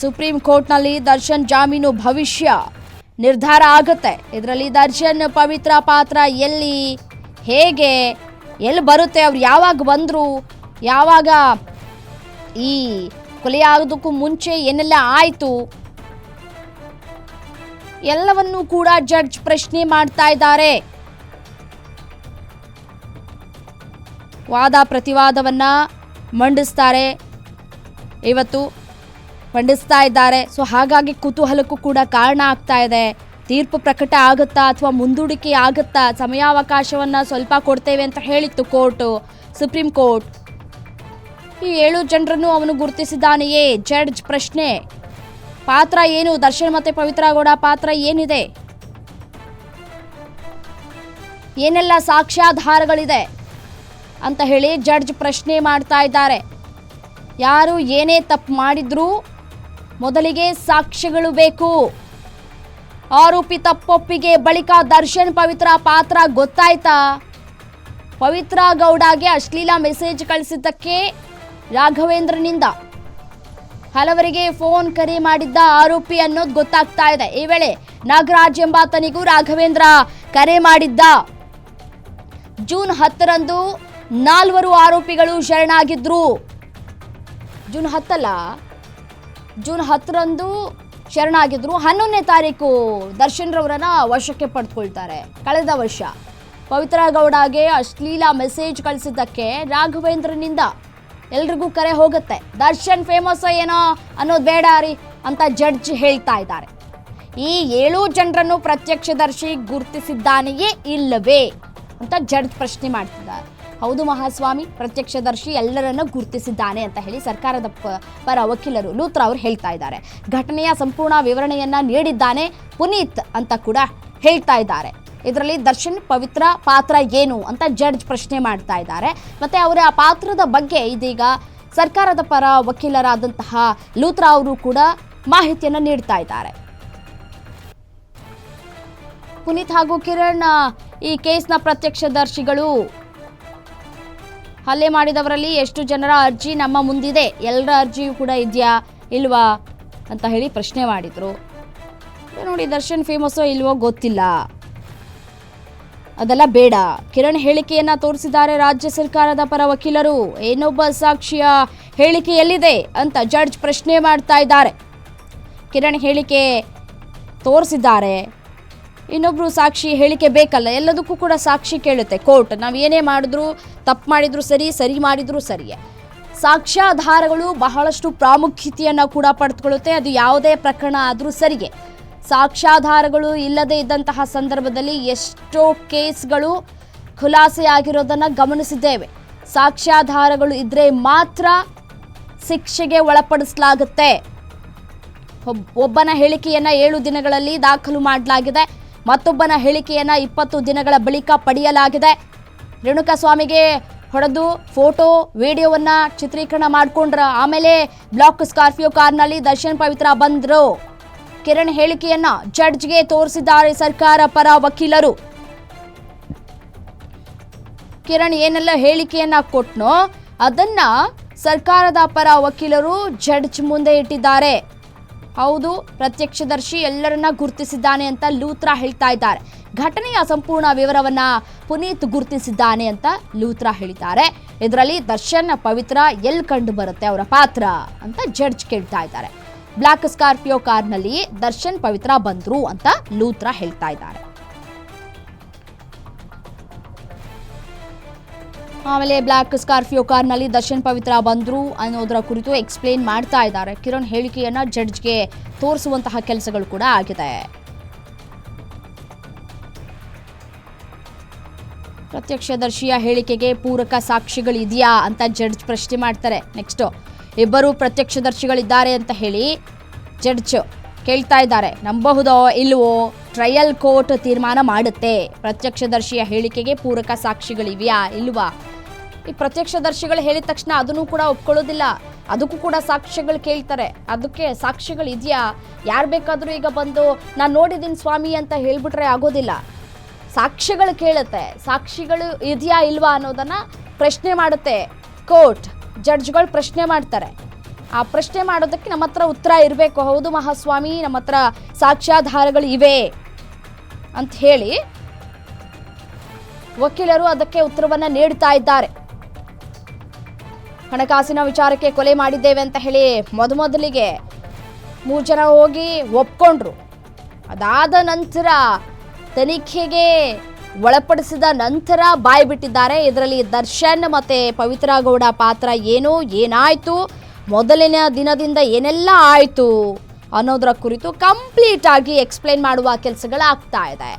Supreme ಕೋರ್ಟ್ನಲ್ಲಿ ದರ್ಶನ್ ಜಾಮೀನು ಭವಿಷ್ಯ. ನಿರ್ಧಾರ ಆಗುತ್ತೆ. ಇದರಲ್ಲಿ ದರ್ಶನ್ ಪವಿತ್ರ ಪಾತ್ರ ಎಲ್ಲಿ? ಹೇಗೆ? ಎಲ್ಲಿ ಬರುತ್ತೆ? ಅವ್ರು ಯಾವಾಗ ಬಂದರು? ಯಾವಾಗ ಈ ಕೊಲೆಯಾಗೋದಕ್ಕೂ ಮುಂಚೆ ಏನೆಲ್ಲ ಆಯಿತು? ಎಲ್ಲವನ್ನೂ ಕೂಡ ಜಡ್ಜ್ ಪ್ರಶ್ನೆ ಮಾಡ್ತಾ ಇದ್ದಾರೆ. ವಾದ ಪ್ರತಿವಾದವನ್ನ ಮಂಡಿಸ್ತಾರೆ. ಇವತ್ತು ಮಂಡಿಸ್ತಾ ಇದ್ದಾರೆ. ಸೊ ಹಾಗಾಗಿ ಕುತೂಹಲಕ್ಕೂ ಕೂಡ ಕಾರಣ ಆಗ್ತಾ ಇದೆ. ತೀರ್ಪು ಪ್ರಕಟ ಆಗುತ್ತಾ ಅಥವಾ ಮುಂದೂಡಿಕೆ ಆಗುತ್ತಾ ಸಮಯಾವಕಾಶವನ್ನ ಸ್ವಲ್ಪ ಕೊಡ್ತೇವೆ ಅಂತ ಹೇಳಿತ್ತು ಕೋರ್ಟ್, ಸುಪ್ರೀಂ ಕೋರ್ಟ್. ಈ ಏಳು ಜನರನ್ನು ಅವನು ಗುರುತಿಸಿದ್ದಾನೆಯೇ? ಜಡ್ಜ್ ಪ್ರಶ್ನೆ. ಪಾತ್ರ ಏನು? ದರ್ಶನ್ ಮತ್ತೆ ಪವಿತ್ರ ಗೌಡ ಪಾತ್ರ ಏನಿದೆ? ಏನೆಲ್ಲ ಸಾಕ್ಷ್ಯಾಧಾರಗಳಿದೆ ಅಂತ ಹೇಳಿ ಜಡ್ಜ್ ಪ್ರಶ್ನೆ ಮಾಡ್ತಾ ಇದ್ದಾರೆ. ಯಾರು ಏನೇ ತಪ್ಪು ಮಾಡಿದ್ರೂ ಮೊದಲಿಗೆ ಸಾಕ್ಷ್ಯಗಳು ಬೇಕು. ಆರೋಪಿ ತಪ್ಪೊಪ್ಪಿಗೆ ಬಳಿಕ ದರ್ಶನ್ ಪವಿತ್ರ ಪಾತ್ರ ಗೊತ್ತಾಯ್ತಾ? ಪವಿತ್ರ ಗೌಡಗೆ ಅಶ್ಲೀಲ ಮೆಸೇಜ್ ಕಳಿಸಿದ್ದಕ್ಕೆ ರಾಘವೇಂದ್ರನಿಂದ. ಹಲವರಿಗೆ ಫೋನ್ ಕರೆ ಮಾಡಿದ್ದ ಆರೋಪಿ ಅನ್ನೋದು ಗೊತ್ತಾಗ್ತಾ ಇದೆ. ಈ ವೇಳೆ ನಾಗರಾಜ್ ಎಂಬಾತನಿಗೂ ರಾಘವೇಂದ್ರ ಕರೆ ಮಾಡಿದ್ದ. ಜೂನ್ ಹತ್ತರಂದು ನಾಲ್ವರು ಆರೋಪಿಗಳು ಶರಣಾಗಿದ್ರು. ಜೂನ್ ಹತ್ತಲ್ಲ? ಜೂನ್ ಹತ್ತರಂದು ಶರಣಾಗಿದ್ರು. ಹನ್ನೊಂದನೇ ತಾರೀಕು ದರ್ಶನ್ ರವರನ್ನ ವಶಕ್ಕೆ ಪಡೆದುಕೊಳ್ತಾರೆ ಕಳೆದ ವರ್ಷ ಪವಿತ್ರ ಗೌಡಗೆ ಅಶ್ಲೀಲ ಮೆಸೇಜ್ ಕಳಿಸಿದ್ದಕ್ಕೆ ರಾಘವೇಂದ್ರನಿಂದ ಎಲ್ರಿಗೂ ಕರೆ ಹೋಗುತ್ತೆ. ದರ್ಶನ್ ಫೇಮಸ್ ಏನೋ ಅನ್ನೋದು ಬೇಡ ರೀ ಅಂತ ಜಡ್ಜ್ ಹೇಳ್ತಾ ಇದ್ದಾರೆ. ಈ ಏಳು ಜನರನ್ನು ಪ್ರತ್ಯಕ್ಷದರ್ಶಿ ಗುರುತಿಸಿದ್ದಾನೆಯೇ ಇಲ್ಲವೇ ಅಂತ ಜಡ್ಜ್ ಪ್ರಶ್ನೆ ಮಾಡ್ತಿದ್ದಾರೆ. ಹೌದು ಮಹಾಸ್ವಾಮಿ, ಪ್ರತ್ಯಕ್ಷದರ್ಶಿ ಎಲ್ಲರನ್ನ ಗುರುತಿಸಿದ್ದಾನೆ ಅಂತ ಹೇಳಿ ಸರ್ಕಾರದ ಪರ ವಕೀಲರು ಲೂತ್ರ ಅವರು ಹೇಳ್ತಾ ಇದ್ದಾರೆ. ಘಟನೆಯ ಸಂಪೂರ್ಣ ವಿವರಣೆಯನ್ನ ನೀಡಿದ್ದಾನೆ ಪುನೀತ್ ಅಂತ ಕೂಡ ಹೇಳ್ತಾ ಇದ್ದಾರೆ. ಇದರಲ್ಲಿ ದರ್ಶನ್ ಪವಿತ್ರ ಪಾತ್ರ ಏನು ಅಂತ ಜಡ್ಜ್ ಪ್ರಶ್ನೆ ಮಾಡ್ತಾ ಇದ್ದಾರೆ. ಮತ್ತೆ ಅವರ ಆ ಪಾತ್ರದ ಬಗ್ಗೆ ಇದೀಗ ಸರ್ಕಾರದ ಪರ ವಕೀಲರಾದಂತಹ ಲೂತ್ರಾ ಅವರು ಕೂಡ ಮಾಹಿತಿಯನ್ನು ನೀಡ್ತಾ ಇದ್ದಾರೆ. ಪುನೀತ್ ಹಾಗೂ ಕಿರಣ್ ಈ ಕೇಸ್ನ ಪ್ರತ್ಯಕ್ಷದರ್ಶಿಗಳು ಹಲ್ಲೆ ಮಾಡಿದವರಲ್ಲಿ ಎಷ್ಟು ಜನರ ಅರ್ಜಿ ನಮ್ಮ ಮುಂದಿದೆ? ಎಲ್ಲರ ಅರ್ಜಿಯೂ ಕೂಡ ಇದೆಯಾ? ಇಲ್ವಾ? ಅಂತ ಹೇಳಿ ಪ್ರಶ್ನೆ ಮಾಡಿದರು. ನೋಡಿ, ದರ್ಶನ್ ಫೇಮಸ್ಸೋ ಇಲ್ವೋ ಗೊತ್ತಿಲ್ಲ. ಅದೆಲ್ಲ ಬೇಡ. ಕಿರಣ್ ಹೇಳಿಕೆಯನ್ನ ತೋರಿಸಿದ್ದಾರೆ ರಾಜ್ಯ ಸರ್ಕಾರದ ಪರ ವಕೀಲರು. ಏನೊಬ್ಬ ಸಾಕ್ಷಿಯ ಹೇಳಿಕೆ ಎಲ್ಲಿದೆ ಅಂತ ಜಡ್ಜ್ ಪ್ರಶ್ನೆ ಮಾಡ್ತಾ ಇದ್ದಾರೆ. ಕಿರಣ್ ಹೇಳಿಕೆ ತೋರಿಸಿದ್ದಾರೆ. ಇನ್ನೊಬ್ರು ಸಾಕ್ಷಿ ಹೇಳಿಕೆ ಬೇಕಲ್ಲ, ಎಲ್ಲದಕ್ಕೂ ಕೂಡ ಸಾಕ್ಷಿ ಕೇಳುತ್ತೆ ಕೋರ್ಟ್. ನಾವು ಏನೇ ಮಾಡಿದ್ರು, ತಪ್ಪು ಮಾಡಿದ್ರು ಸರಿ ಸರಿ ಮಾಡಿದ್ರು ಸರಿಯೇ. ಸಾಕ್ಷ್ಯಾಧಾರಗಳು ಬಹಳಷ್ಟು ಪ್ರಾಮುಖ್ಯತೆಯನ್ನು ಕೂಡ ಪಡೆದುಕೊಳ್ಳುತ್ತೆ, ಅದು ಯಾವುದೇ ಪ್ರಕರಣ ಆದರೂ ಸರಿಗೆ ಸಾಕ್ಷ್ಯಾಧಾರಗಳು ಇಲ್ಲದೇ ಇದ್ದಂತಹ ಸಂದರ್ಭದಲ್ಲಿ ಎಷ್ಟೋ ಕೇಸ್ಗಳು ಖುಲಾಸೆಯಾಗಿರೋದನ್ನು ಗಮನಿಸಿದ್ದೇವೆ. ಸಾಕ್ಷ್ಯಾಧಾರಗಳು ಇದ್ದರೆ ಮಾತ್ರ ಶಿಕ್ಷೆಗೆ ಒಳಪಡಿಸಲಾಗುತ್ತೆ. ಒಬ್- ಒಬ್ಬನ ಹೇಳಿಕೆಯನ್ನ ಏಳು ದಿನಗಳಲ್ಲಿ ದಾಖಲು ಮಾಡಲಾಗಿದೆ. ಮತ್ತೊಬ್ಬನ ಹೇಳಿಕೆಯನ್ನ ಇಪ್ಪತ್ತು ದಿನಗಳ ಬಳಿಕ ಪಡೆಯಲಾಗಿದೆ. ರೇಣುಕಾಸ್ವಾಮಿಗೆ ಹೊಡೆದು ಫೋಟೋ, ವಿಡಿಯೋವನ್ನ ಚಿತ್ರೀಕರಣ ಮಾಡ್ಕೊಂಡ್ರ ಆಮೇಲೆ ಬ್ಲಾಕ್ ಸ್ಕಾರ್ಪಿಯೋ ಕಾರ್ನಲ್ಲಿ ದರ್ಶನ್ ಪವಿತ್ರ ಬಂದರು. ಕಿರಣ್ ಹೇಳಿಕೆಯನ್ನ ಜಡ್ಜ್ಗೆ ತೋರಿಸಿದ್ದಾರೆ ಸರ್ಕಾರ ಪರ ವಕೀಲರು. ಕಿರಣ್ ಏನೆಲ್ಲ ಹೇಳಿಕೆಯನ್ನ ಕೊಟ್ನೋ ಅದನ್ನ ಸರ್ಕಾರದ ಪರ ವಕೀಲರು ಜಡ್ಜ್ ಮುಂದೆ ಇಟ್ಟಿದ್ದಾರೆ. ಹೌದು, ಪ್ರತ್ಯಕ್ಷದರ್ಶಿ ಎಲ್ಲರನ್ನ ಗುರುತಿಸಿದ್ದಾನೆ ಅಂತ ಲೂತ್ರಾ ಹೇಳ್ತಾ ಇದ್ದಾರೆ. ಘಟನೆಯ ಸಂಪೂರ್ಣ ವಿವರವನ್ನ ಪುನೀತ್ ಗುರುತಿಸಿದ್ದಾನೆ ಅಂತ ಲೂತ್ರಾ ಹೇಳಿದ್ದಾರೆ. ಇದರಲ್ಲಿ ದರ್ಶನ್, ಪವಿತ್ರ ಎಲ್ ಕಂಡು ಬರುತ್ತೆ ಅವರ ಪಾತ್ರ ಅಂತ ಜಡ್ಜ್ ಕೇಳ್ತಾ ಇದ್ದಾರೆ. ಬ್ಲಾಕ್ ಸ್ಕಾರ್ಪಿಯೋ ಕಾರ್ನಲ್ಲಿ ದರ್ಶನ್, ಪವಿತ್ರ ಬಂದ್ರು ಅಂತ ಲೂತ್ರಾ ಹೇಳ್ತಾ ಇದ್ದಾರೆ. ಆಮೇಲೆ ಬ್ಲ್ಯಾಕ್ ಸ್ಕಾರ್ಪಿಯೋ ಕಾರ್ನಲ್ಲಿ ದರ್ಶನ್ ಪವಿತ್ರ ಬಂದ್ರು ಅನ್ನೋದರ ಕುರಿತು ಎಕ್ಸ್ಪ್ಲೇನ್ ಮಾಡ್ತಾ ಇದ್ದಾರೆ. ಕಿರಣ್ ಹೇಳಿಕೆಯನ್ನ ಜಡ್ಜ್ಗೆ ತೋರಿಸುವಂತಹ ಕೆಲಸಗಳು ಕೂಡ ಆಗಿದೆ. ಪ್ರತ್ಯಕ್ಷದರ್ಶಿಯ ಹೇಳಿಕೆಗೆ ಪೂರಕ ಸಾಕ್ಷಿಗಳಿದೆಯಾ ಅಂತ ಜಡ್ಜ್ ಪ್ರಶ್ನೆ ಮಾಡ್ತಾರೆ. ನೆಕ್ಸ್ಟ್ ಇಬ್ಬರು ಪ್ರತ್ಯಕ್ಷದರ್ಶಿಗಳಿದ್ದಾರೆ ಅಂತ ಹೇಳಿ ಜಡ್ಜ್ ಕೇಳ್ತಾ ಇದ್ದಾರೆ. ನಂಬಬಹುದೋ ಇಲ್ವೋ? ಟ್ರಯಲ್ ಕೋರ್ಟ್ ತೀರ್ಮಾನ ಮಾಡುತ್ತೆ. ಪ್ರತ್ಯಕ್ಷದರ್ಶಿಯ ಹೇಳಿಕೆಗೆ ಪೂರಕ ಸಾಕ್ಷಿಗಳಿವೆಯಾ ಇಲ್ವಾ? ಈ ಪ್ರತ್ಯಕ್ಷದರ್ಶಿಗಳು ಹೇಳಿದ ತಕ್ಷಣ ಅದನ್ನು ಕೂಡ ಒಪ್ಕೊಳ್ಳೋದಿಲ್ಲ. ಅದಕ್ಕೂ ಕೂಡ ಸಾಕ್ಷ್ಯಗಳು ಕೇಳ್ತಾರೆ. ಅದಕ್ಕೆ ಸಾಕ್ಷ್ಯಗಳು ಇದೆಯಾ? ಯಾರು ಬೇಕಾದರೂ ಈಗ ಬಂದು, ನಾನು ನೋಡಿದ್ದೀನಿ ಸ್ವಾಮಿ ಅಂತ ಹೇಳಿಬಿಟ್ರೆ ಆಗೋದಿಲ್ಲ. ಸಾಕ್ಷ್ಯಗಳು ಕೇಳುತ್ತೆ. ಸಾಕ್ಷಿಗಳು ಇದೆಯಾ ಇಲ್ವಾ ಅನ್ನೋದನ್ನು ಪ್ರಶ್ನೆ ಮಾಡುತ್ತೆ. ಕೋರ್ಟ್, ಜಡ್ಜ್ಗಳು ಪ್ರಶ್ನೆ ಮಾಡ್ತಾರೆ. ಆ ಪ್ರಶ್ನೆ ಮಾಡೋದಕ್ಕೆ ನಮ್ಮ ಹತ್ರ ಉತ್ತರ ಇರಬೇಕು. ಹೌದು ಮಹಾಸ್ವಾಮಿ, ನಮ್ಮ ಹತ್ರ ಸಾಕ್ಷ್ಯಾಧಾರಗಳು ಇವೆ ಅಂತ ಹೇಳಿ ವಕೀಲರು ಅದಕ್ಕೆ ಉತ್ತರವನ್ನು ನೀಡ್ತಾ ಇದ್ದಾರೆ. ಹಣಕಾಸಿನ ವಿಚಾರಕ್ಕೆ ಕೊಲೆ ಮಾಡಿದ್ದೇವೆ ಅಂತ ಹೇಳಿ ಮೊದಮೊದಲಿಗೆ ಮೂರು ಜನ ಹೋಗಿ ಒಪ್ಕೊಂಡ್ರು. ಅದಾದ ನಂತರ ತನಿಖೆಗೆ ಒಳಪಡಿಸಿದ ನಂತರ ಬಾಯಿ ಬಿಟ್ಟಿದ್ದಾರೆ. ಇದರಲ್ಲಿ ದರ್ಶನ್ ಮತ್ತೆ ಪವಿತ್ರ ಗೌಡ ಪಾತ್ರ ಏನು, ಏನಾಯ್ತು, ಮೊದಲಿನ ದಿನದಿಂದ ಏನೆಲ್ಲ ಆಯಿತು ಅನ್ನೋದರ ಕುರಿತು ಕಂಪ್ಲೀಟ್ ಆಗಿ ಎಕ್ಸ್ಪ್ಲೈನ್ ಮಾಡುವ ಕೆಲಸಗಳಾಗ್ತಾ ಇದೆ.